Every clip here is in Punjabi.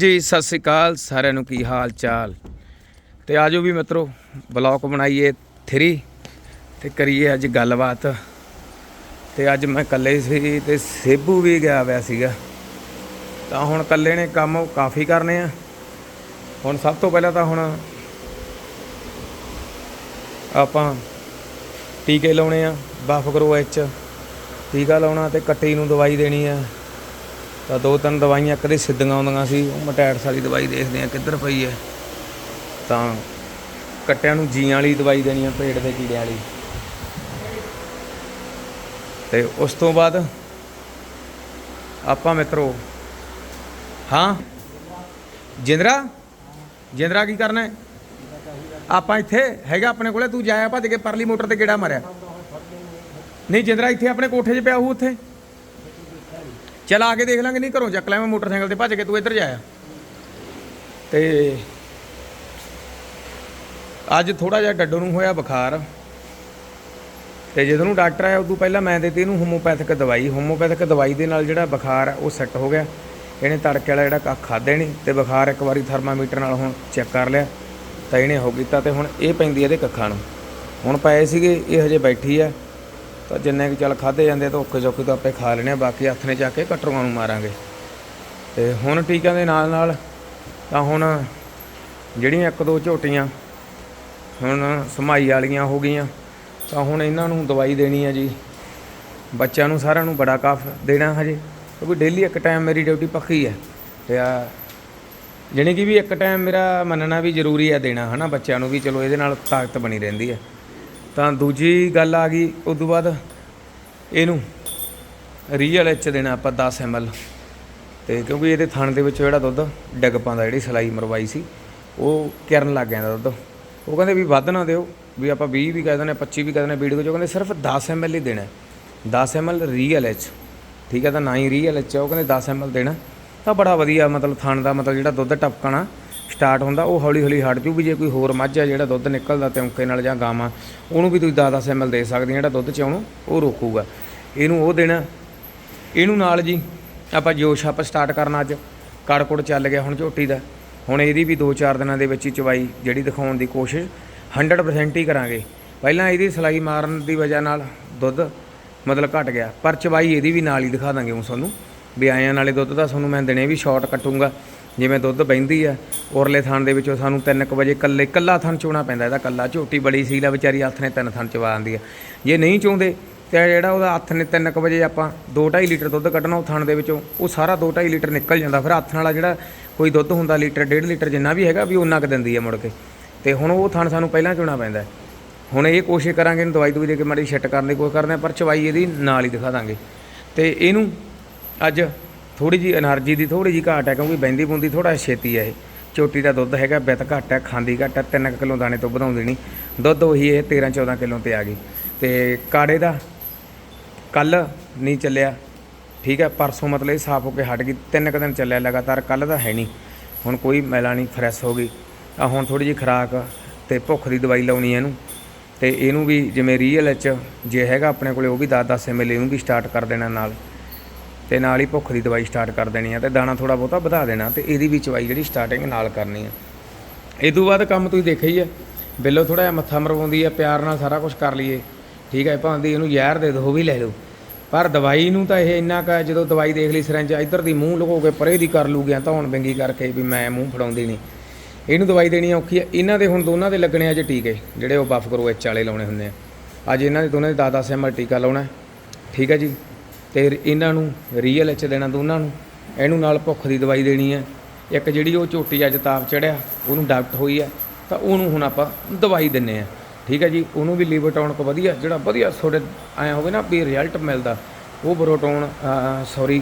ਜੀ, ਸਤਿ ਸ੍ਰੀ ਅਕਾਲ, ਸਾਰਿਆਂ ਨੂੰ ਕੀ ਹਾਲ ਚਾਲ? ਤੇ ਆਜੋ ਵੀ ਮਿੱਤਰੋ ਬਲੌਗ ਬਣਾਈਏ 3 ਤੇ ਕਰੀਏ ਅੱਜ ਗੱਲਬਾਤ। ਤੇ ਅੱਜ ਮੈਂ ਇਕੱਲੇ ਸੀ ਤੇ ਸੇਬੂ ਵੀ ਗਿਆ ਹੋਇਆ ਸੀਗਾ। ਤਾਂ ਹੁਣ ਇਕੱਲੇ ਨੇ ਕੰਮ ਕਾਫੀ ਕਰਨੇ ਆ। ਹੁਣ ਸਭ ਤੋਂ ਪਹਿਲਾਂ ਤਾਂ ਹੁਣ ਆਪਾਂ ਟੀਕੇ ਲਾਉਣੇ ਆ ਬਫ ਕਰੋ ਐਚ ਟੀਕਾ ਲਾਉਣਾ ਤੇ ਕੱਟੀ ਨੂੰ ਦਵਾਈ ਦੇਣੀ ਆ। ਤਾਂ ਦੋ ਤਿੰਨ ਦਵਾਈਆਂ ਕਦੇ ਸਿੱਧੀਆਂ ਆਉਂਦੀਆਂ ਸੀ, ਉਹ ਮਟੈਟਸ ਵਾਲੀ ਦਵਾਈ ਦੇਖਦੇ ਆ ਕਿੱਧਰ ਪਈ ਹੈ। ਤਾਂ ਕੱਟਿਆਂ ਨੂੰ ਜੀਆਂ ਵਾਲੀ ਦਵਾਈ ਦੇਣੀ ਆ, ਪੇਟ ਦੇ ਕੀੜਿਆਂ ਵਾਲੀ। ਤੇ ਉਸ ਤੋਂ ਬਾਅਦ ਆਪਾਂ ਮਿੱਤਰੋ, ਹਾਂ? ਜਿੰਦਰਾ? ਜਿੰਦਰਾ ਕੀ ਕਰਨਾ ਹੈ? ਆਪਾਂ ਇੱਥੇ ਹੈਗਾ ਆਪਣੇ ਕੋਲੇ, ਤੂੰ ਜਾਇਆ ਭੱਜ ਕੇ ਪਰਲੀ ਮੋਟਰ ਤੇ ਕਿਹੜਾ ਮਾਰਿਆ? ਨਹੀਂ, ਜਿੰਦਰਾ ਇੱਥੇ ਆਪਣੇ ਕੋਠੇ 'ਚ ਪਿਆ ਹੋਊ ਉੱਥੇ। ਚਲ ਆ ਕੇ ਦੇਖ ਲਾਂਗੇ, ਨਹੀਂ ਘਰੋਂ ਚੱਕ ਲੈ ਮੈਂ ਮੋਟਰਸਾਈਕਲ ਤੇ, ਭੱਜ ਕੇ ਤੂੰ ਇੱਧਰ ਜਾਇਆ ਤੇ ਅੱਜ ਥੋੜਾ ਜਿਹਾ ਡੱਡੂ ਨੂੰ ਹੋਇਆ ਬੁਖਾਰ। ਤੇ ਜਦੋਂ ਨੂੰ ਡਾਕਟਰ ਆਇਆ, ਉਦੋਂ ਪਹਿਲਾਂ ਮੈਂ ਦਿੱਤੀ ਇਹਨੂੰ ਹੋਮੋਪੈਥਿਕ ਦਵਾਈ ਹੋਮੋਪੈਥਿਕ ਦਵਾਈ ਦੇ ਨਾਲ ਜਿਹੜਾ ਬੁਖਾਰ ਹੈ ਉਹ ਸੈੱਟ ਹੋ ਗਿਆ। ਇਹਨੇ ਤੜਕੇ ਵਾਲਾ ਜਿਹੜਾ ਕੱਖ ਖਾਦੇ ਨਹੀਂ ਤੇ ਬੁਖਾਰ ਇੱਕ ਵਾਰੀ ਥਰਮਾਮੀਟਰ ਨਾਲ ਹੁਣ ਚੈੱਕ ਕਰ ਲਿਆ, ਤਾਂ ਇਹਨੇ ਹੋ ਕੀਤਾ ਤੇ ਹੁਣ ਇਹ ਪੈਂਦੀ ਇਹਦੇ ਕੱਖਾਂ ਨੂੰ। ਹੁਣ ਪਏ ਸੀਗੇ, ਇਹ ਹਜੇ ਬੈਠੀ ਆ। ਤਾਂ ਜਿੰਨੇ ਕਿ ਚੱਲ ਖਾਦੇ ਜਾਂਦੇ ਤਾਂ ਔਖੇ ਸੌਖੇ ਤਾਂ ਆਪੇ ਖਾ ਲੈਣੇ ਆ, ਬਾਕੀ ਹੱਥ ਨੇ ਜਾ ਕੇ ਕਟਰੂਆਂ ਨੂੰ ਮਾਰਾਂਗੇ। ਤੇ ਹੁਣ ਟੀਕਿਆਂ ਦੇ ਨਾਲ ਨਾਲ ਤਾਂ ਹੁਣ ਜਿਹੜੀਆਂ ਇੱਕ ਦੋ ਝੋਟੀਆਂ ਹੁਣ ਸਮਾਈ ਵਾਲੀਆਂ ਹੋ ਗਈਆਂ, ਤਾਂ ਹੁਣ ਇਹਨਾਂ ਨੂੰ ਦਵਾਈ ਦੇਣੀ ਹੈ ਜੀ। ਬੱਚਿਆਂ ਨੂੰ ਸਾਰਿਆਂ ਨੂੰ ਬੜਾ ਕਾਫ ਦੇਣਾ ਹਜੇ, ਕਿਉਂਕਿ ਡੇਲੀ ਇੱਕ ਟਾਈਮ ਮੇਰੀ ਡਿਊਟੀ ਪੱਕੀ ਹੈ ਤੇ ਆ ਜਾਣੀ ਕਿ ਵੀ ਇੱਕ ਟਾਈਮ ਮੇਰਾ ਮੰਨਣਾ ਵੀ ਜ਼ਰੂਰੀ ਹੈ ਦੇਣਾ, ਹਨਾ? ਬੱਚਿਆਂ ਨੂੰ ਵੀ ਚਲੋ ਇਹਦੇ ਨਾਲ ਤਾਕਤ ਬਣੀ ਰਹਿੰਦੀ ਹੈ ਤਾਂ ਦੂਜੀ ਗੱਲ ਆ ਗਈ ਉਸ ਤੋਂ ਬਾਅਦ ਇਹਨੂੰ ਰੀਅਲ ਐਚ ਦੇਣਾ ਆਪਾਂ 10 ml ਤੇ ਕਿਉਂਕਿ ਇਹਦੇ ਥਣ ਦੇ ਵਿੱਚ ਜਿਹੜਾ ਦੁੱਧ ਡਿੱਗ ਪਾਉਂਦਾ ਜਿਹੜੀ ਸਲਾਈ ਮਰਵਾਈ ਸੀ ਉਹ ਕਿਰਨ ਲੱਗ ਜਾਂਦਾ ਦੁੱਧ। ਉਹ ਕਹਿੰਦੇ ਵੀ ਵੱਧ ਨਾ ਦਿਓ ਵੀ ਆਪਾਂ 20 ਵੀ ਕਹਿ ਦਿੰਦੇ ਹਾਂ, 25 ਵੀ ਕਹਿ ਦਿੰਦੇ ਹਾਂ, ਵੀਡੀਓ 'ਚ ਕਹਿੰਦੇ ਸਿਰਫ 10 ml ਹੀ ਦੇਣਾ। ਹੈ। 10 ml ਰੀਅਲ ਐਚ ਠੀਕ ਹੈ ਤਾਂ ਨਾ ਹੀ ਰੀਅਲ ਐਚ ਉਹ ਕਹਿੰਦੇ 10 ml ਦੇਣਾ। ਤਾਂ ਬੜਾ ਵਧੀਆ ਮਤਲਬ ਥਣ ਦਾ ਮਤਲਬ ਜਿਹੜਾ ਦੁੱਧ ਟਪਕਣਾ ਸਟਾਰਟ ਹੁੰਦਾ, ਉਹ ਹੌਲੀ ਹੌਲੀ ਹਟ ਜੂ ਵੀ ਜੇ ਕੋਈ ਹੋਰ ਮੱਝ ਆ ਜਿਹੜਾ ਦੁੱਧ ਨਿਕਲਦਾ ਤਿਉਂਕੇ ਨਾਲ ਜਾਂ ਗਾਵਾਂ, ਉਹਨੂੰ ਵੀ ਤੁਸੀਂ 10-10 ml ਦੇ ਸਕਦੇ ਹੋ ਜਿਹੜਾ ਦੁੱਧ ਚ ਆਉਣੋਂ, ਉਹ ਰੋਕੂਗਾ। ਇਹਨੂੰ ਉਹ ਦੇਣਾ, ਇਹਨੂੰ ਨਾਲ ਜੀ ਆਪਾਂ ਜੋਸ਼ ਆਪ ਸਟਾਰਟ ਕਰਨਾ ਅੱਜ ਕੜਕੁੜ ਚੱਲ ਗਿਆ ਹੁਣ ਝੋਟੀ ਦਾ। ਹੁਣ ਇਹਦੀ ਵੀ 2-4 ਦਿਨਾਂ ਦੇ ਵਿੱਚ ਹੀ ਚਵਾਈ ਜਿਹੜੀ ਦਿਖਾਉਣ ਦੀ ਕੋਸ਼ਿਸ਼ 100% ਹੀ ਕਰਾਂਗੇ। ਪਹਿਲਾਂ ਇਹਦੀ ਸਲਾਈ ਮਾਰਨ ਦੀ ਵਜ੍ਹਾ ਨਾਲ ਦੁੱਧ ਮਤਲਬ ਘਟ ਗਿਆ, ਪਰ ਚਵਾਈ ਇਹਦੀ ਵੀ ਨਾਲ ਹੀ ਦਿਖਾ ਦਾਂਗੇ ਹੁਣ ਤੁਹਾਨੂੰ, ਵੀ ਆਇਆਂ ਨਾਲੇ ਦੁੱਧ ਦਾ ਤੁਹਾਨੂੰ ਮੈਂ ਦਿਨੇ ਵੀ ਸ਼ਾਰਟ ਕੱਟੂੰਗਾ। ਜਿਵੇਂ ਦੁੱਧ ਬਹਿੰਦੀ ਆ, ਉਰਲੇ ਥਣ ਦੇ ਵਿੱਚੋਂ ਸਾਨੂੰ 3:00 ਵਜੇ ਕੱਲੇ ਕੱਲਾ ਥਣ ਚੋਣਾ ਪੈਂਦਾ ਇਹਦਾ ਕੱਲਾ ਝੋਟੀ ਬੜੀ ਸੀ ਲਾ ਵਿਚਾਰੀ, ਹੱਥ ਨੇ ਤਿੰਨ ਥਣ ਚਵਾ ਆਂਦੀ ਆ। ਜੇ ਨਹੀਂ ਚਾਹੁੰਦੇ ਤੇ ਜਿਹੜਾ ਉਹਦਾ ਹੱਥ ਨੇ 3:00 ਵਜੇ ਆਪਾਂ 2.5 ਲੀਟਰ ਦੁੱਧ ਕੱਢਣਾ, ਉਹ ਥਣ ਦੇ ਵਿੱਚੋਂ ਉਹ ਸਾਰਾ 2.5 ਲੀਟਰ ਨਿਕਲ ਜਾਂਦਾ। ਫਿਰ ਹੱਥ ਨਾਲ ਜਿਹੜਾ ਕੋਈ ਦੁੱਧ ਹੁੰਦਾ, ਲੀਟਰ 1.5 ਲੀਟਰ ਜਿੰਨਾ ਵੀ ਹੈਗਾ, ਵੀ ਉਹਨਾਂ ਕ ਦਿੰਦੀ ਆ ਮੁੜ ਕੇ। ਤੇ ਹੁਣ ਉਹ ਥਣ ਸਾਨੂੰ ਪਹਿਲਾਂ ਚੋਣਾ ਪੈਂਦਾ ਹੁਣ ਇਹ ਕੋਸ਼ਿਸ਼ ਕਰਾਂਗੇ, ਇਹਨੂੰ ਦਵਾਈ ਦੂਈ ਦੇ ਕੇ ਮਾੜੀ ਛਿੱਟ ਕਰਨ ਦੀ ਕੋਸ਼ਿਸ਼ ਕਰਦੇ ਹਾਂ ਪਰ ਚਵਾਈ ਇਹਦੀ ਨਾਲ ਹੀ ਦਿਖਾ ਦਾਂਗੇ। ਤੇ ਇਹਨੂੰ ਅੱਜ ਥੋੜੀ ਜੀ એનર્ਜੀ ਦੀ ਥੋੜੀ ਜੀ ਘਾਟ ਹੈ ਕਿਉਂਕਿ ਬੈਂਦੀ ਬੁੰਦੀ ਥੋੜਾ ਛੇਤੀ ਹੈ ਇਹ। ਚੋਟੀ ਦਾ ਦੁੱਧ ਹੈਗਾ, ਬਿਤ ਘੱਟ ਹੈ, ਖਾਂਦੀ ਘੱਟ ਹੈ 3 ਕਿਲੋ ਦਾਣੇ ਤੋਂ ਵਧਾਉਂਦੀ ਨਹੀਂ। ਦੁੱਧ ਉਹੀ ਇਹ 13 14 ਕਿਲੋ ਤੇ ਆ ਗਈ। ਤੇ ਕਾੜੇ ਦਾ ਕੱਲ ਨਹੀਂ ਚੱਲਿਆ, ਠੀਕ ਹੈ, ਪਰਸੋਂ ਮਤਲਬ ਇਹ ਸਾਫ਼ ਹੋ ਕੇ ਹਟ ਗਈ, ਤਿੰਨ ਕ ਦਿਨ ਚੱਲਿਆ ਲਗਾਤਾਰ, ਕੱਲ ਦਾ ਹੈ ਨਹੀਂ। ਹੁਣ ਕੋਈ ਮੈਲਾ ਨਹੀਂ, ਫਰੈਸ਼ ਹੋ ਗਈ। ਆ ਹੁਣ ਥੋੜੀ ਜੀ ਖਰਾਕ ਤੇ ਭੁੱਖ ਦੀ ਦਵਾਈ ਲਾਉਣੀ ਹੈ ਇਹਨੂੰ। ਤੇ ਇਹਨੂੰ ਵੀ ਜਿਵੇਂ ਰੀਅਲ ਚ ਜੇ ਹੈਗਾ ਆਪਣੇ ਕੋਲੇ, ਉਹ ਵੀ 10 10 ਐਮਐਲ ਇਹਨੂੰ ਵੀ ਸਟਾਰਟ ਕਰ ਦੇਣਾ ਨਾਲ। ਤੇ ਨਾਲ ਹੀ ਭੁੱਖ ਦੀ ਦਵਾਈ ਸਟਾਰਟ ਕਰ ਦੇਣੀ ਆ ਤੇ ਦਾਣਾ ਥੋੜਾ ਬਹੁਤਾ ਵਧਾ ਦੇਣਾ ਤੇ ਇਹਦੀ ਵੀ ਚਵਾਈ ਜਿਹੜੀ ਸਟਾਰਟਿੰਗ ਨਾਲ ਕਰਨੀ ਆ। ਇਹ ਤੋਂ ਬਾਅਦ ਕੰਮ ਤੁਸੀਂ ਦੇਖਿਆ ਹੀ ਆ, ਬਿੱਲੋ ਥੋੜਾ ਜਿਹਾ ਮੱਥਾ ਮਰਵਾਉਂਦੀ ਆ, ਪਿਆਰ ਨਾਲ ਸਾਰਾ ਕੁਝ ਕਰ ਲਈਏ। ਠੀਕ ਹੈ ਭਾਂਦੀ ਇਹਨੂੰ ਜ਼ਹਿਰ ਦੇ ਦੋ ਵੀ ਲੈ ਲਓ। ਪਰ ਦਵਾਈ ਨੂੰ ਤਾਂ ਇਹ ਇੰਨਾ ਕਾ ਜਦੋਂ ਦਵਾਈ ਦੇਖ ਲਈ ਸਿਰੰਜ, ਇੱਧਰ ਦੀ ਮੂੰਹ ਲੁਕੋ ਕੇ ਪਰੇ ਦੀ ਕਰ ਲੂਗਿਆ ਧੌਣ ਬੰਗੀ ਕਰਕੇ ਵੀ ਮੈਂ ਮੂੰਹ ਫੜਾਉਂਦੀ ਨਹੀਂ। ਇਹਨੂੰ ਦਵਾਈ ਦੇਣੀ ਔਖੀ ਆ। ਇਹਨਾਂ ਦੇ ਹੁਣ ਦੋਨਾਂ ਦੇ ਲੱਗਣੇ ਆ ਜੇ ਟੀਕੇ, ਜਿਹੜੇ ਉਹ ਬਫ ਕਰੋ ਐਚ ਵਾਲੇ ਲਾਉਣੇ ਹੁੰਦੇ ਆ। ਅੱਜ ਇਹਨਾਂ ਦੇ ਦੋਨਾਂ ਦੇ 10-10 ਐਮਐਲ ਟੀਕਾ ਲਾਉਣਾ। ਠੀਕ ਹੈ ਜੀ? ਤੇ ਇਹਨਾਂ ਨੂੰ ਰੀਅਲ ਐਚ ਦੇਣਾ ਦੋਨਾਂ ਨੂੰ। ਇਹਨੂੰ ਨਾਲ ਭੁੱਖ ਦੀ ਦਵਾਈ ਦੇਣੀ ਹੈ। ਇੱਕ ਜਿਹੜੀ ਉਹ ਝੋਟੀ ਅੱਜ ਤਾਪ ਚੜਿਆ, ਉਹਨੂੰ ਡਾਕਟ ਹੋਈ ਹੈ, ਤਾਂ ਉਹਨੂੰ ਹੁਣ ਆਪਾਂ ਦਵਾਈ ਦਿੰਨੇ ਆ ਠੀਕ ਹੈ ਜੀ, ਉਹਨੂੰ ਵੀ ਲੀਵਰ ਟੌਨਕ ਵਧੀਆ, ਜਿਹੜਾ ਵਧੀਆ ਤੁਹਾਡੇ ਐ ਹੋਵੇ ਨਾ ਵੀ ਰਿਜ਼ਲਟ ਮਿਲਦਾ, ਉਹ ਬਰੋਟੋਨ ਸੌਰੀ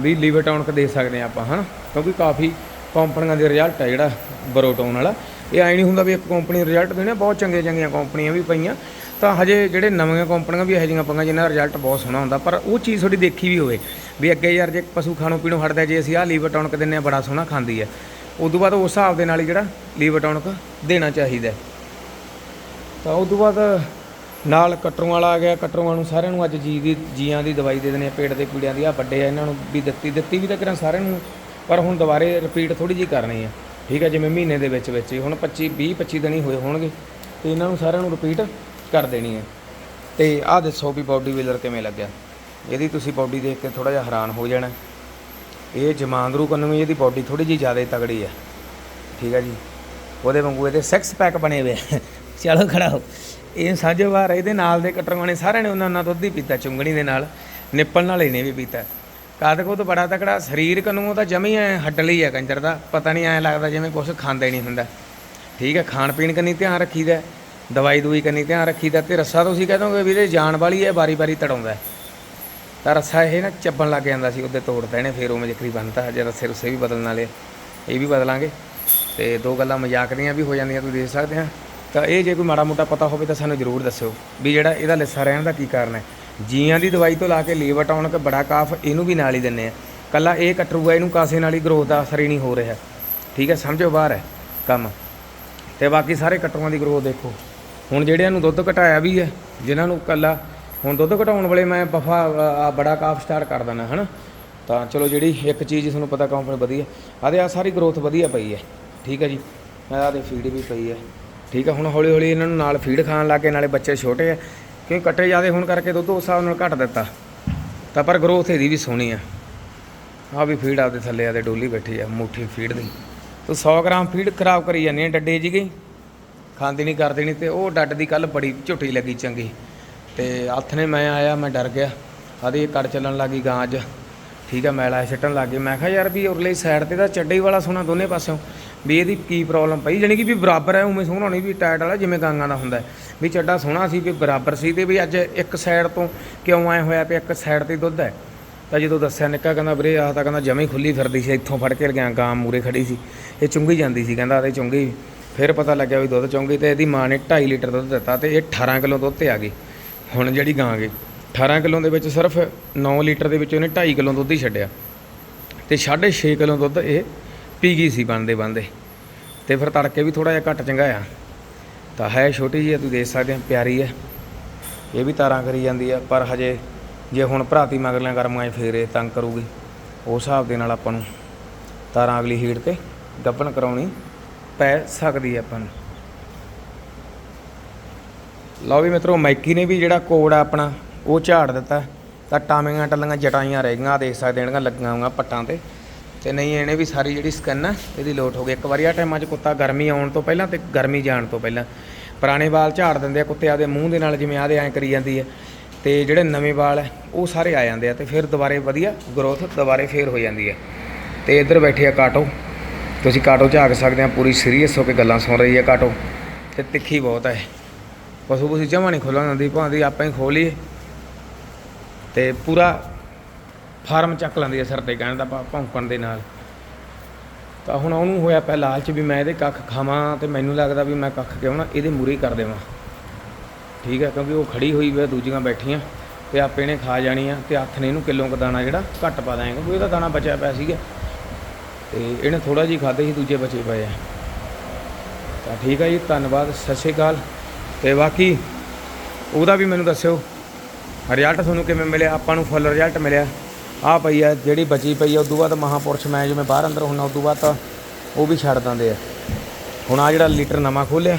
ਵੀ ਲੀਵਰ ਟੌਨਕ ਦੇ ਸਕਦੇ ਆ ਆਪਾਂ, ਹਨਾ? ਕਿਉਂਕਿ ਕਾਫੀ ਕੰਪਨੀਆਂ ਦੇ ਰਿਜ਼ਲਟ ਹੈ ਜਿਹੜਾ ਬਰੋਟੋਨ ਵਾਲਾ। ਇਹ ਐ ਨਹੀਂ ਹੁੰਦਾ ਵੀ ਇੱਕ ਕੰਪਨੀ ਰਿਜ਼ਲਟ ਦੇਣਾ, ਬਹੁਤ ਚੰਗੀਆਂ ਚੰਗੀਆਂ ਕੰਪਨੀਆਂ ਵੀ ਪਈਆਂ। ਤਾਂ ਹਜੇ ਜਿਹੜੇ ਨਵੀਆਂ ਕੰਪਨੀਆਂ ਵੀ ਇਹੋ ਜਿਹੀਆਂ ਪਈਆਂ ਜਿਨ੍ਹਾਂ ਦਾ ਰਿਜ਼ਲਟ ਬਹੁਤ ਸੋਹਣਾ ਹੁੰਦਾ, ਪਰ ਉਹ ਚੀਜ਼ ਤੁਹਾਡੀ ਦੇਖੀ ਵੀ ਹੋਵੇ ਵੀ ਅੱਗੇ ਯਾਰ ਜੇ ਪਸ਼ੂ ਖਾਣੋਂ ਪੀਣੋਂ ਹਟਦਾ, ਜੇ ਅਸੀਂ ਆਹ ਲੀਵਰ ਟੌਨਕ ਦਿੰਨੇ ਆ ਬੜਾ ਸੋਹਣਾ ਖਾਂਦੀ ਹੈ ਉਦੋਂ ਬਾਅਦ ਉਸ ਹਿਸਾਬ ਦੇ ਨਾਲ ਹੀ ਜਿਹੜਾ ਲੀਵਰ ਟੌਨਕ ਦੇਣਾ ਚਾਹੀਦਾ ਹੈ। ਤਾਂ ਉਦੋਂ ਬਾਅਦ ਨਾਲ ਕਟਰੂ ਵਾਲਾ ਆ ਗਿਆ ਕਟਰੂਆਂ ਨੂੰ ਸਾਰਿਆਂ ਨੂੰ ਅੱਜ ਜੀ ਦੀ, ਜੀਆਂ ਦੀ ਦਵਾਈ ਦੇ ਦੇਣੀ ਆ ਪੇਟ ਦੇ ਕੀੜਿਆਂ ਦੀ ਆ ਵੱਡੇ ਆ, ਇਹਨਾਂ ਨੂੰ ਵੀ ਦਿੱਤੀ ਦਿੱਤੀ ਵੀ ਤਾਂ ਕਿਰਾਂ ਸਾਰਿਆਂ ਨੂੰ, ਪਰ ਹੁਣ ਦੁਬਾਰੇ ਰਿਪੀਟ ਥੋੜੀ ਜੀ ਕਰਨੀ ਹੈ ਠੀਕ ਹੈ, ਜਿਵੇਂ ਮਹੀਨੇ ਦੇ ਵਿੱਚ ਵਿੱਚ ਹੁਣ 25 20 25 ਦਿਨ ਹੀ ਹੋਏ ਹੋਣਗੇ, ਤੇ ਇਹਨਾਂ ਨੂੰ ਸਾਰਿਆਂ ਨੂੰ ਰਿਪੀਟ ਕਰ ਦੇਣੀ ਹੈ। ਤੇ ਆਹ ਦੱਸੋ ਵੀ ਬਾਡੀ ਬਿਲਡਰ ਕਿਵੇਂ ਲੱਗਿਆ? ਇਹਦੀ ਤੁਸੀਂ ਬਾਡੀ ਦੇਖ ਕੇ ਥੋੜਾ ਜਿਹਾ ਹੈਰਾਨ ਹੋ ਜਾਣਾ। ਇਹ ਜਮਾਂਦਰੂ ਕੰਨੂ ਵੀ ਇਹਦੀ ਬਾਡੀ ਥੋੜੀ ਜਿਹੀ ਜ਼ਿਆਦਾ ਤਗੜੀ ਹੈ। ਠੀਕ ਹੈ ਜੀ? ਉਹਦੇ ਵਾਂਗੂ ਇਹਦੇ ਸਿਕਸ ਪੈਕ ਬਣੇ ਹੋਏ ਚਲੋ ਖੜਾ ਹੋ। ਇਹ ਸਾਜੋ ਵਾਰ ਇਹਦੇ ਨਾਲ ਦੇ ਕਟਰਵਾਣੇ ਸਾਰਿਆਂ ਨੇ ਉਹਨਾਂ ਨਾਲ ਦੁੱਧ ਹੀ ਪੀਤਾ, ਚੁੰਗਣੀ ਦੇ ਨਾਲ। ਨਿੱਪਲ ਨਾਲ ਇਹਨੇ ਵੀ ਪੀਤਾ। ਕਾਦਕੋ ਤਾਂ ਬੜਾ ਤਕੜਾ, ਸਰੀਰ ਕੰਨੂ ਤਾਂ ਜਮੀ ਐ ਹੱਡਲੀ ਆ ਕੰਜਰ ਦਾ। ਪਤਾ ਨਹੀਂ ਐ ਲੱਗਦਾ ਜਿਵੇਂ ਕੁਝ ਖਾਂਦਾ ਹੀ ਨਹੀਂ ਹੁੰਦਾ। ਠੀਕ ਹੈ ਖਾਣ ਪੀਣ ਕੰਨੀ ਧਿਆਨ ਰੱਖੀਦਾ। ਦਵਾਈ ਦੂਈ ਕਰਨੀ ਧਿਆਨ ਰੱਖੀਦਾ ਤੇ ਰੱਸਾ ਤੁਸੀਂ ਕਹਿ ਦੋਗੇ ਵੀਰੇ ਜਾਣ ਵਾਲੀ ਹੈ ਬਾਰੀ-ਬਾਰੀ ਤੜਾਉਂਦਾ ਤਾਂ ਰੱਸਾ ਇਹ ਨਾ ਚੱਬਣ ਲੱਗ ਜਾਂਦਾ ਸੀ, ਉਹਦੇ ਤੋੜਦਾ ਇਹਨੇ ਫੇਰ ਉਵੇਂ ਜ਼ਿਕਰੀ ਬੰਨਤਾ ਜੇ ਰੱਸੇ ਰੁੱਸੇ ਵੀ ਬਦਲਣ ਵਾਲੇ ਆ। ਇਹ ਵੀ ਬਦਲਾਂਗੇ। ਤੇ ਦੋ ਗੱਲਾਂ ਮਜ਼ਾਕ ਦੀਆਂ ਵੀ ਹੋ ਜਾਂਦੀਆਂ, ਤੁਸੀਂ ਦੇਖ ਸਕਦੇ ਆ। ਤਾਂ ਇਹ ਜੇ ਕੋਈ ਮਾੜਾ ਮੋਟਾ ਪਤਾ ਹੋਵੇ ਤਾਂ ਸਾਨੂੰ ਜ਼ਰੂਰ ਦੱਸਿਓ ਵੀ ਜਿਹੜਾ ਇਹਦਾ ਲਿੱਸਾ ਰਹਿਣ ਦਾ ਕੀ ਕਾਰਨ ਹੈ। ਜੀਆਂ ਦੀ ਦਵਾਈ ਤੋਂ ਲਾ ਕੇ ਲੀਵਰ ਆਉਣ ਕਿ ਬੜਾ ਕਾਫ ਇਹਨੂੰ ਵੀ ਨਾਲ ਹੀ ਦਿੰਨੇ ਆ। ਕੱਲਾ ਇਹ ਕਟਰੂਗਾ ਇਹਨੂੰ ਕਾਸੇ ਨਾਲ ਹੀ ਗਰੋਥ ਦਾ ਅਸਰ ਹੀ ਨਹੀਂ ਹੋ ਰਿਹਾ। ਠੀਕ ਹੈ, ਸਮਝੋ ਬਾਹਰ ਹੈ ਕੰਮ। ਤੇ ਬਾਕੀ ਸਾਰੇ ਕਟਰੂਆਂ ਦੀ ਗਰੋਥ ਦੇਖੋ। ਹੁਣ ਜਿਹੜਿਆਂ ਨੂੰ ਦੁੱਧ ਘਟਾਇਆ ਵੀ ਹੈ, ਜਿਨ੍ਹਾਂ ਨੂੰ ਕੱਲਾ, ਹੁਣ ਦੁੱਧ ਘਟਾਉਣ ਵੇਲੇ ਮੈਂ ਬਫਾ ਬੜਾ ਕਾਫ ਸਟਾਰਟ ਕਰ ਦਿੰਦਾ, ਹਨਾ? ਤਾਂ ਚਲੋ ਜਿਹੜੀ ਇੱਕ ਚੀਜ਼ ਤੁਹਾਨੂੰ ਪਤਾ ਕੰਪਨੀ ਵਧੀਆ। ਆਦੇ ਆ ਸਾਰੀ ਗਰੋਥ ਵਧੀਆ ਪਈ ਹੈ, ਠੀਕ ਹੈ ਜੀ? ਆਦੇ ਫੀਡ ਵੀ ਪਈ ਹੈ, ਠੀਕ ਹੈ? ਹੁਣ ਹੌਲੀ ਹੌਲੀ ਇਹਨਾਂ ਨੂੰ ਨਾਲ ਫੀਡ ਖਾਣ ਲੱਗੇ ਨਾਲੇ ਬੱਚੇ ਛੋਟੇ ਆ। ਕਿਉਂਕਿ ਕੱਟੇ ਜ਼ਿਆਦੇ ਹੋਣ ਕਰਕੇ ਦੁੱਧ ਉਸ ਹਿਸਾਬ ਨਾਲ ਘਟ ਦਿੱਤਾ। ਤਾਂ ਪਰ ਗਰੋਥ ਇਹਦੀ ਵੀ ਸੋਹਣੀ ਆ। ਆ ਵੀ ਫੀਡ ਆਪਦੇ ਥੱਲੇ ਆਦੇ ਡੋਲੀ ਬੈਠੀ ਆ, ਮੁੱਠੀ ਫੀਡ ਦੀ। ਤੂੰ 100 ਗ੍ਰਾਮ ਫੀਡ ਖਰਾਬ ਕਰੀ ਜਾਂਦੇ ਆ, ਡੱਡੇ ਜੀ ਗਈ। ਖਾਂਦੀ ਨਹੀਂ, ਕਰਦੀ ਨਹੀਂ ਤੇ ਉਹ ਡੱਡ ਦੀ ਕੱਲ ਬੜੀ ਝੁੱਟੀ ਲੱਗੀ ਚੰਗੀ। ਤੇ ਹੱਥ ਨੇ ਮੈਂ ਆਇਆ, ਮੈਂ ਡਰ ਗਿਆ। ਆਦੀ ਇਹ ਕੜ ਚੱਲਣ ਲੱਗੀ ਗਾਂ ਅੱਜ। ਠੀਕ ਆ, ਮੈਲਾ ਸਿੱਟਣ ਲੱਗ ਗਈ ਮੈਂ ਕਿਹਾ, ਯਾਰ ਵੀ ਉਰਲੇ ਸਾਈਡ ਤੇ ਤਾਂ ਚੱਡੇ ਵਾਲਾ ਸੋਨਾ ਦੋਨੇ ਪਾਸਿਓਂ। ਵੀ ਇਹਦੀ ਕੀ ਪ੍ਰੋਬਲਮ ਪਈ? ਜਾਣੀ ਕਿ ਵੀ ਬਰਾਬਰ ਹੈ, ਉਵੇਂ ਸੋਹਣਾ ਨਹੀਂ ਵੀ ਟਾਇਟ ਵਾਲਾ, ਜਿਵੇਂ ਗਾਂਗਾਂ ਦਾ ਹੁੰਦਾ ਵੀ ਚੱਡਾ ਸੋਹਣਾ ਸੀ, ਵੀ ਬਰਾਬਰ ਸੀ ਤੇ ਵੀ ਅੱਜ ਇੱਕ ਸਾਈਡ ਤੋਂ ਕਿਉਂ ਐ ਹੋਇਆ ਵੀ ਇੱਕ ਸਾਈਡ ਤੇ ਦੁੱਧ ਹੈ? ਤਾਂ ਜਦੋਂ ਦੱਸਿਆ ਨਿੱਕਾ, ਕਹਿੰਦਾ ਵੀਰੇ, ਆਹ ਤਾਂ ਕਹਿੰਦਾ ਜਮੇ ਖੁੱਲੀ ਫਿਰਦੀ ਸੀ, ਇੱਥੋਂ ਫੜ ਕੇ ਗਿਆ ਗਾਂ ਮੂਰੇ ਖੜੀ ਸੀ। ਇਹ ਚੁੰਗੀ ਜਾਂਦੀ ਸੀ, ਕਹਿੰਦਾ ਤੇ ਚੁੰਗੀ ਫਿਰ ਪਤਾ ਲੱਗਿਆ ਵੀ ਦੁੱਧ ਚੁੰਗੀ ਤੇ ਇਹਦੀ ਮਾਂ ਨੇ 2.5 ਲੀਟਰ ਦੁੱਧ ਦਿੱਤਾ ਤੇ ਇਹ 18 ਕਿਲੋ ਦੁੱਧ ਤੇ ਆ ਗਈ। ਹੁਣ ਜਿਹੜੀ ਗਾਂ ਗਈ। 18 ਕਿਲੋ ਦੇ ਵਿੱਚ ਸਿਰਫ 9 ਲੀਟਰ ਦੇ ਵਿੱਚ ਉਹਨੇ 2.5 ਕਿਲੋ ਦੁੱਧ ਹੀ ਛੱਡਿਆ। ਤੇ 6.5 ਕਿਲੋ ਦੁੱਧ ਇਹ ਪੀ ਗਈ ਸੀ ਬਣਦੇ ਬਣਦੇ ਤੇ ਫਿਰ ਤੜਕੇ ਵੀ ਥੋੜਾ ਜਿਹਾ ਘੱਟ ਚੰਗਾ ਆ। ਤਾਂ ਹੈ ਛੋਟੀ ਜਿਹੀ ਆ ਤੁਸੀਂ ਦੇਖ ਸਕਦੇ ਆ, ਪਿਆਰੀ ਹੈ। ਇਹ ਵੀ ਤਾਰਾਂ ਕਰੀ ਜਾਂਦੀ ਆ, ਪਰ ਹਜੇ ਜੇ ਹੁਣ ਭਰਾਤੀ ਮਗਰਲਿਆਂ ਕਰਮਾਂ 'ਚ ਫੇਰੇ ਤੰਗ ਕਰੂਗੀ। ਉਸ ਹਿਸਾਬ ਦੇ ਨਾਲ ਆਪਾਂ ਨੂੰ ਤਾਰਾਂ ਅਗਲੀ ਹੀਟ ਤੇ ਗੱਭਣ ਕਰਾਉਣੀ ਪੈ ਸਕਦੀ ਹੈ ਆਪਾਂ ਨੂੰ। ਲਓ ਵੀ ਮਿੱਤਰੋ ਮਾਈਕੀ ਨੇ ਵੀ ਜਿਹੜਾ ਕੋਡ ਆ ਆਪਣਾ, ਉਹ ਝਾੜ ਦਿੱਤਾ। ਤਾਂ ਟਾਮੀਆਂ ਟੱਲੀਆਂ ਜਟਾਈਆਂ ਰਹਿ ਗਈਆਂ ਦੇਖ ਸਕਦੇ ਇਹਨਾਂ ਲੱਗੀਆਂ ਹੋਈਆਂ ਪੱਟਾਂ ਤੇ। ਤੇ ਨਹੀਂ, ਇਹਨੇ ਵੀ ਸਾਰੀ ਜਿਹੜੀ ਸਕਿਨ ਆ, ਇਹਦੀ ਲੋਟ ਹੋ ਗਈ। ਇੱਕ ਵਾਰੀ ਆ ਟਾਈਮਾਂ 'ਚ ਕੁੱਤਾ ਗਰਮੀ ਆਉਣ ਤੋਂ ਪਹਿਲਾਂ ਤੇ ਗਰਮੀ ਜਾਣ ਤੋਂ ਪਹਿਲਾਂ। ਪੁਰਾਣੇ ਵਾਲ ਝਾੜ ਦਿੰਦੇ ਆ ਕੁੱਤੇ ਆਦੇ ਮੂੰਹ ਦੇ ਨਾਲ, ਜਿਵੇਂ ਆਦੇ ਐਂ ਕਰੀ ਜਾਂਦੀ ਹੈ ਤੇ ਜਿਹੜੇ ਨਵੇਂ ਵਾਲ ਹੈ ਉਹ ਸਾਰੇ ਆ ਜਾਂਦੇ ਆ ਤੇ ਫਿਰ ਦੁਬਾਰੇ ਵਧੀਆ ਗਰੋਥ ਦੁਬਾਰੇ ਫੇਰ ਹੋ ਜਾਂਦੀ ਹੈ ਤੇ ਇੱਧਰ ਬੈਠੇ ਆ ਕਾਟੋ। ਤੁਸੀਂ ਕਾਟੋ ਝਾਕ ਸਕਦੇ ਆ, ਪੂਰੀ ਸੀਰੀਅਸ ਹੋ ਕੇ ਗੱਲਾਂ ਸੁਣ ਰਹੀ ਹੈ ਕਾਟੋ। ਤੇ ਤਿੱਖੀ ਬਹੁਤ ਹੈ ਪਸ਼ੂ ਪਸ਼ੂ ਜਮਾ ਨਹੀਂ ਖੋਲਣ ਦਿੰਦੀ ਭਾਂਦੀ ਆਪਾਂ ਹੀ ਖੋਲੀਏ ਤੇ ਪੂਰਾ ਫਾਰਮ ਚੱਕ ਲੈਂਦੀ ਹੈ ਸਿਰ ਤੇ, ਕਹਿਣ ਦਾ ਭਾ- ਭੌਂਕਣ ਦੇ ਨਾਲ। ਤਾਂ ਹੁਣ ਉਹਨੂੰ ਹੋਇਆ ਪਿਆ ਲਾਲਚ ਵੀ ਮੈਂ ਇਹਦੇ ਕੱਖ ਖਾਵਾਂ ਤੇ ਮੈਨੂੰ ਲੱਗਦਾ ਵੀ ਮੈਂ ਕੱਖ ਕਿਉਂ ਨਾ ਇਹਦੇ ਮੂਰੇ ਕਰ ਦੇਵਾਂ। ਠੀਕ ਹੈ ਕਿਉਂਕਿ ਉਹ ਖੜੀ ਹੋਈ ਵੇ, ਦੂਜੀਆਂ ਬੈਠੀਆਂ ਤੇ ਆਪੇ ਨੇ ਖਾ ਜਾਣੀ ਆ ਤੇ ਹੱਥ ਨੇ ਇਹਨੂੰ ਕਿਲੋ ਕੁ ਦਾਣਾ ਜਿਹੜਾ ਘੱਟ ਪਾ ਦਾਂਗੇ ਕਿਉਂਕਿ ਉਹਦਾ ਦਾਣਾ ਬਚਿਆ ਪਿਆ ਸੀਗਾ। ਤੇ ਇਹਨੇ ਥੋੜਾ ਜਿਹਾ ਖਾਦੇ ਸੀ, ਦੂਜੇ ਬਚੇ ਪਏ ਆ। ਤਾਂ ਠੀਕ ਆ ਜੀ, ਧੰਨਵਾਦ, ਸਤਿ ਸ਼੍ਰੀ ਅਕਾਲ। ਤੇ ਬਾਕੀ ਉਹਦਾ ਵੀ ਮੈਨੂੰ ਦੱਸਿਓ ਰਿਜ਼ਲਟ ਤੁਹਾਨੂੰ ਕਿਵੇਂ ਮਿਲਿਆ? ਆਪਾਂ ਨੂੰ ਫੁੱਲ ਰਿਜ਼ਲਟ ਮਿਲਿਆ। ਆ ਪਈ ਆ, ਜਿਹੜੀ ਬਚੀ ਪਈ ਆ, ਉਦੋਂ ਬਾਅਦ ਮਹਾਪੁਰਸ਼ ਮੈਂ ਜਿਵੇਂ ਬਾਹਰ ਅੰਦਰ ਹੁੰਨਾ ਉਦੋਂ ਬਾਅਦ ਤਾਂ ਉਹ ਵੀ ਛੱਡ ਦਿੰਦੇ ਆ। ਹੁਣ ਆ ਜਿਹੜਾ ਲੀਟਰ ਨਵਾਂ ਖੋਲਿਆ,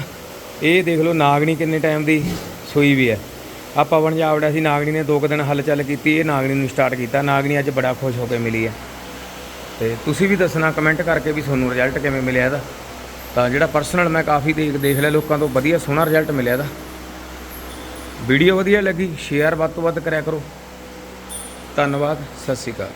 ਇਹ ਦੇਖ ਲਓ ਨਾਗਣੀ ਕਿੰਨੇ ਟਾਈਮ ਦੀ ਸੂਈ ਵੀ ਹੈ ਆ ਪਵਨ ਜਾਵੜਾ ਸੀ, ਨਾਗਣੀ ਨੇ ਦੋ ਕੁ ਦਿਨ ਹਲਚਲ ਕੀਤੀ, ਇਹ ਨਾਗਣੀ ਨੂੰ ਸਟਾਰਟ ਕੀਤਾ। ਨਾਗਣੀ ਅੱਜ ਬੜਾ ਖੁਸ਼ ਹੋ ਕੇ ਮਿਲੀ ਹੈ ਤੇ ਤੁਸੀਂ ਵੀ ਦੱਸਣਾ ਕਮੈਂਟ ਕਰਕੇ ਵੀ ਤੁਹਾਨੂੰ ਰਿਜ਼ਲਟ ਕਿਵੇਂ ਮਿਲਿਆ ਇਹਦਾ। ਤਾਂ ਜਿਹੜਾ ਪਰਸਨਲ ਮੈਂ ਕਾਫੀ ਦੇਖ ਦੇਖ ਲਿਆ ਲੋਕਾਂ ਤੋਂ, ਵਧੀਆ ਸੋਹਣਾ ਰਿਜ਼ਲਟ ਮਿਲਿਆ ਇਹਦਾ। ਵੀਡੀਓ ਵਧੀਆ ਲੱਗੀ ਸ਼ੇਅਰ ਵੱਧ ਤੋਂ ਵੱਧ ਕਰਿਆ ਕਰੋ। ਧੰਨਵਾਦ, ਸਤਿ ਸ਼੍ਰੀ ਅਕਾਲ।